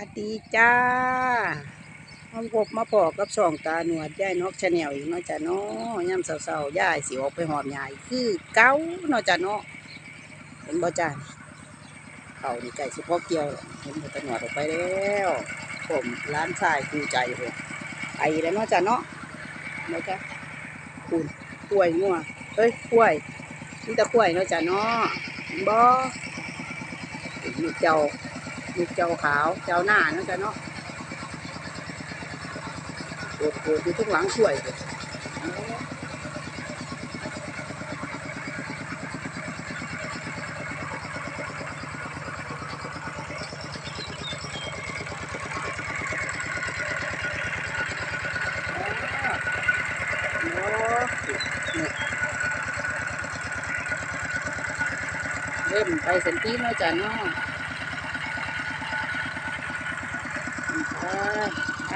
วัสดีจ้ามาพบมาพอกับสองตาหนวดย่ายนกชาแนลอีกเนาะจ้ะเนาะย่ำเศร้าๆย่ายสิออกไปหอบยายคือเก้าเนาะจ้ะเนาะเห็นบ่จ้าเขานี่ไก่สิพอเกี่ยวเห็นตาหนวดออกไปแล้ว ผมร้านชายคูใจผมไปแล้วเนาะจ้ะเนาะเนาะจ้ะคุณกล้วยงัวเอ้ยกล้วยนี่แต่กล้วยเนาะจ้ะเนาะบ่ลูกเจ้า ลูกเจ้าขาวเจ้าหน้าเนาะจ้ะเนาะโดดโดดอยู่ทุกหลังช่วยเลยเริ่มไปสันติเนาะจ้ะเนาะ ไป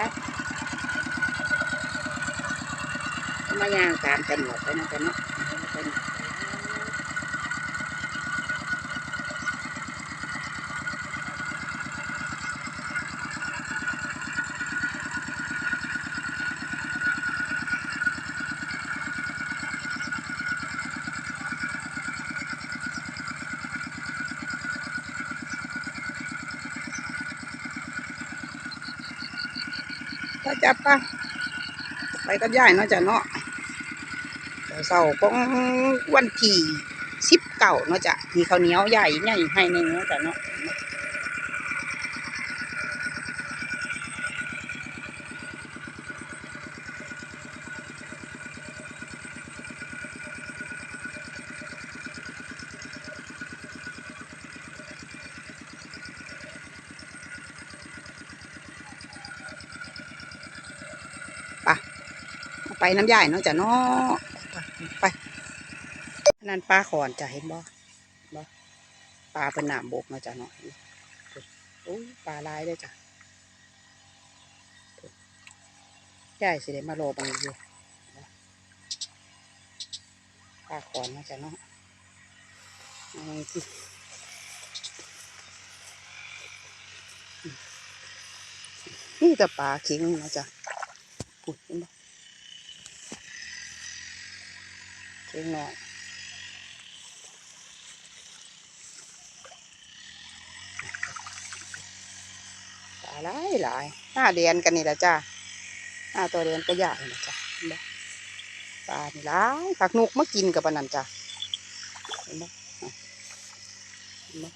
มายางการกันหมดไปนะจ๊ะเนาะจับปะไปกับย่ายเนาะจ้ะเนาะ เสาร์ของวันที่สิบเก่าเนาะจ้ะมีข้าวเหนียวใหญ่ใหญ่ให้ในเนาะจ้ะเนาะไปน้ำยายเนาะจ้ะเนาะ ไปนั่นปลาขอนจ้ะเห็นบ่บ่ปลาเป็นหนามบกเนาะจ้ะเนาะโอ้ยปลาลายเลยจ้ะยายสิได้มาโลบังอยู่ปลาขอนเนาะจ้ะเนาะนี่แต่ปลาเข็งเนาะจ้ะปุดเห็นบ่ เล็กน้อยปลาหลายหลายหน้าเดียนกันนี่แหละจ้าหน้าตัวเดียนก็ใหญ่นะจ้ะเห็นบ่ปลาหลายผักนุกมากินกับปานนันจ้ะเห็นบ่อะเห็นบ่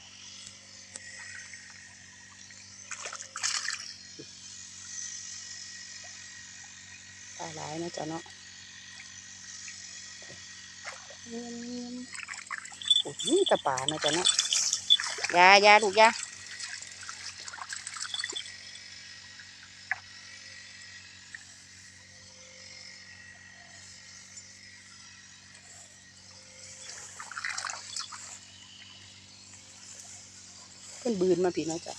ปลาหลายนะจ้ะเนาะ เนียนเนียนโอ้ยนี่ตะป่านะจ๊ะเนาะยายาลูกยาเป็นบืนมาพี่เนาะจ๊ะ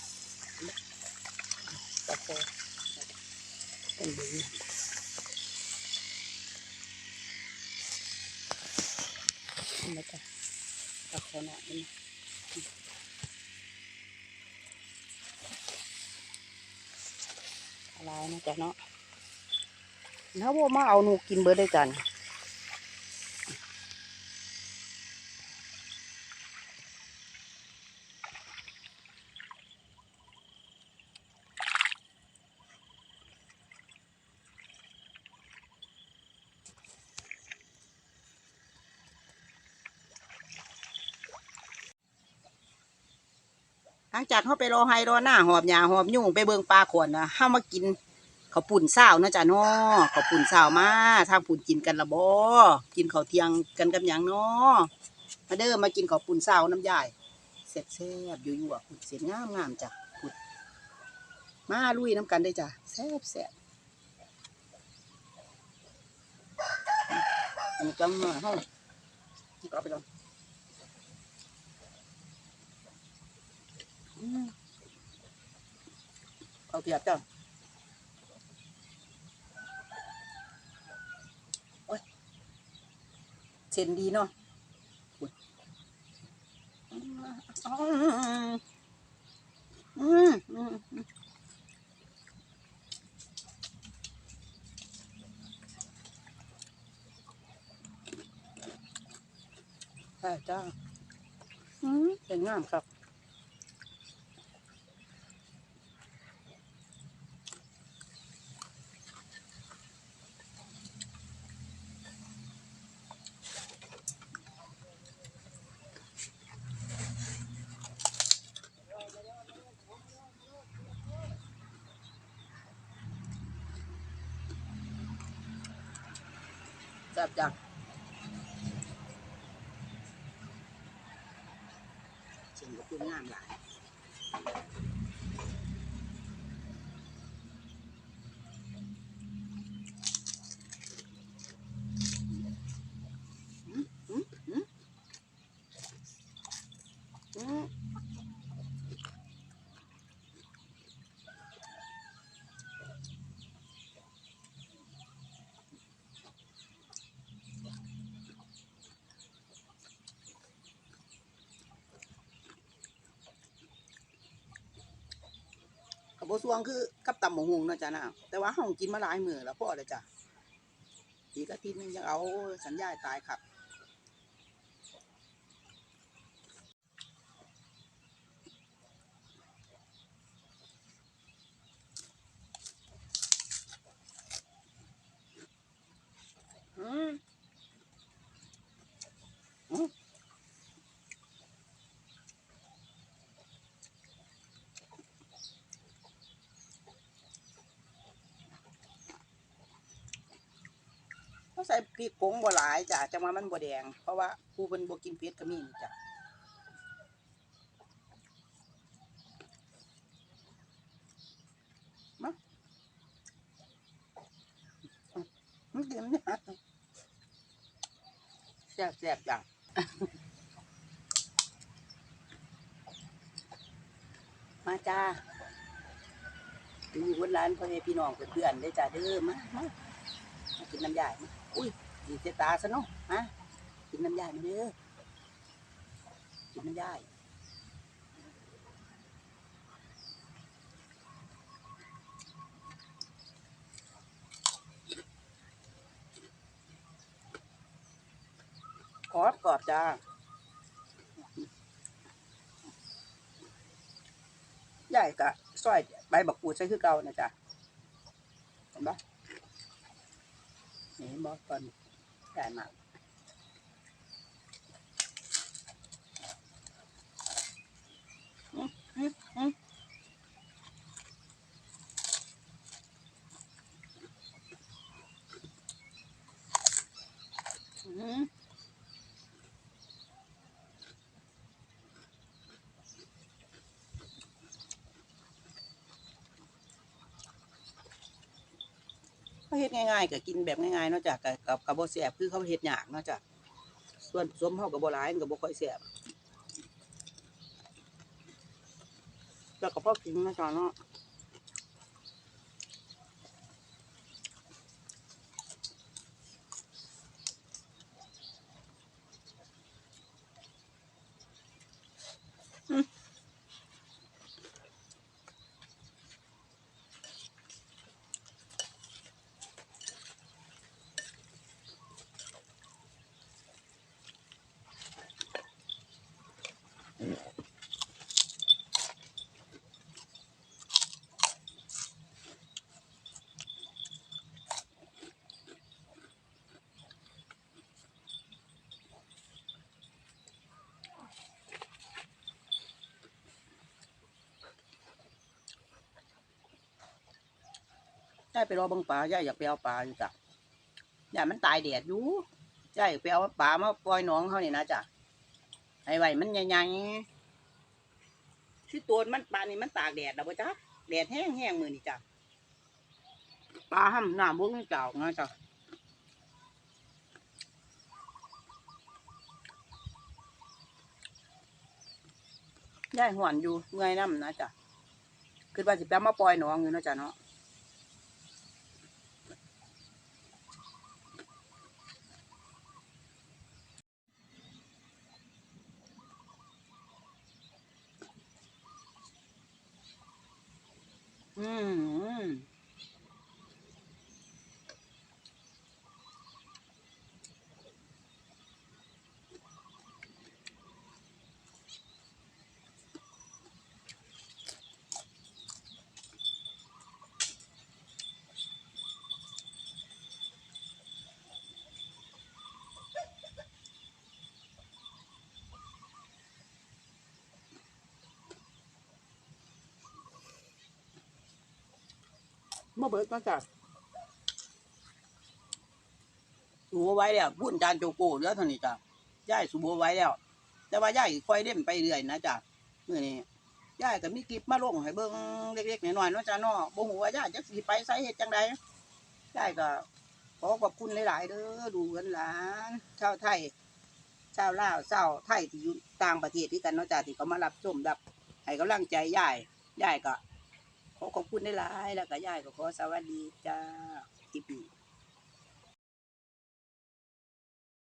ตะโคเป็นบืน นี่จ้ะตะโคหน่อยนี่อะไรนะจ๊ะเนาะถ้าว่ามาเอาหนูกินเบิร์ดได้จัน ลังจากเขาไปรอไฮรอหน้าหอบหยาหอบยุ่งไปเบิงปลาขวนนะห้ามากินเขาปุ่นเศร้านะจ๊ะเนาะข้าปุ่นเศร้ามาทางปุ่นกินกันละบ่กินเขาเทียงกันกับหยังเนาะมาเด้อมากินเขาปุ่นเศร้าน้ำยายแซ่บแซ่บอยู่อยู่อะปุ่นเสียงามงามจ้ะปุ่นมาลุยน้ำกันได้จ้ะแซ่บแซ่บอันนี้จังมาห้องก็เอาไปลอง เอาเกียบจ้ะโอ้ยเซนดีเนาะอืมใช่จ้าอืมเป็นงามครับ แซ่บจังเสียงก็พูดงามหลายอืมอืมอืมอืม กับโบสวงคือกับตำหมงหงเนาะจ้ะนะแต่ว่าห้องกินมาหลายมือแล้วพ่อเลยจ้ะอีกอาทิตย์นึงยังเอาสัญญาตายครับ ใส่พริกผงบ่หลายจ้ะจังว่ามันบ่แดง เพราะว่าผู้เป็นบ่กินเผ็ดก็มีนี่จ้ะมามันกินเนี่ยแซ่บแซ่บจ้ะมาจ้าอยู่บนร้านพ่อแม่พี่น้องเพื่อนๆได้จ้าเด้อมามา มากินน้ำยายมาอุ้ยดีเจตาซะเนาะมากินน้ำยายมาเด้อกินน้ำยายกรอบกรอบจ้าใหญ่กะซอยใบบักกูดใช้คือเก่านะจ๊ะเห็นปะ นี่เห็นบ่ตอนใหญ่มากอืมอืมอืมอืม เฮ็ดง่ายๆก็กินแบบง่ายๆเนาะจ้ะกับกับกับบ่แสบคือเขาเฮ็ดยากเนาะจ้ะส่วนผสมเฮากับ่หลายมันก็บ่ค่อยแสบแล้วก็พอกินเนาะจ้ะเนาะ ยายไปรอบังปลายายอยากไปเอาปลาอยู่จ้ะยายมันตายแดดอยู่ยายอยากไปเอาปลามาปล่อยน้องเขาเนี่ยนะจ้ะไอ้ไว้มันใหญ่ๆที่ตัวมันปลานี่มันตากแดดแล้วจ้ะแดดแห้งๆมือนี่จ้ะปลาห้ำน้ำพวกนี้เจ้านะจ้ะยายหวนอยู่เมื่อยน้ำนะจ้ะคือว่าสิไปเอามาปล่อยน้องอยู่นะจ้ะเนาะ อื มมาเบิดมาจ้ะสูบไว้แล้วพุ่นจานโจโก้เหลือเท่านี้จ้ะย่ายสูบไว้แล้ว แต่ว่าย่ายค่อยเล่นไปเรื่อยนะจ้ะเมื้อนี้ย่ายก็มีคลิปมาลงให้เบิ่งเล็กๆหน้อยๆเนาะจ้ะเนาะบ่ฮู้ว่าย่ายจักสิไปไสเฮ็ดจังใดย่ายก็ขอขอบคุณหลายๆเด้อดูกันหลานชาวไทยชาวลาวชาวไทยที่อยู่ต่างประเทศที่กันเนาะจ้ะที่เขามารับชมรับให้กำลังใจย่ายย่ายก็ ขอขอบคุณได้หลายแล้วก็ยายก็ขอสวัสดีจ้าคลิปี